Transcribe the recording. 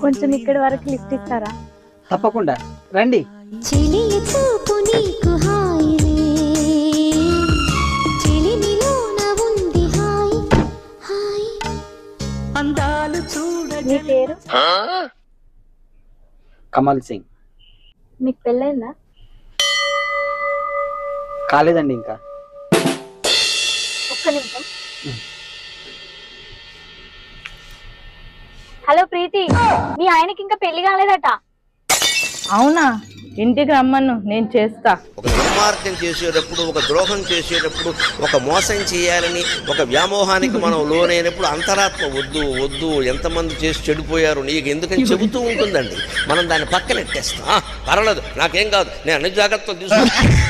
కొంచెం ఇక్కడి వరకు లిఫ్ట్ ఇస్తారా? తప్పకుండా. రండి. చెలియ చూపు నీకు హాయిలే చెలిమిలోన ఉంది హాయ్ హాయ్. అందాలు చూడ మీ పేరు? కమల్ సింగ్. మీకు పెళ్ళైందా కాలేదండి ఇంకా. ఒక్క నిమిషం. హలో ప్రీతి మీ ఆయనకి ఇంకా పెళ్ళి కాలేదట. అవునా? ఇంటికి రమ్మను నేను చేస్తా. ఒక దుర్మార్గం చేసేటప్పుడు ఒక ద్రోహం చేసేటప్పుడు ఒక మోసం చేయాలని ఒక వ్యామోహానికి మనం లోనైనప్పుడు అంతరాత్మ వద్దు వద్దు ఎంతమంది చేసి చెడిపోయారు నీకు ఎందుకని చెబుతూ ఉంటుందండి? మనం దాన్ని పక్కనెట్టేస్తాం. "ఆ, పర్వాలేదు నాకేం కాదు నేను అన్ని జాగ్రత్తలు తీసుకుంటాను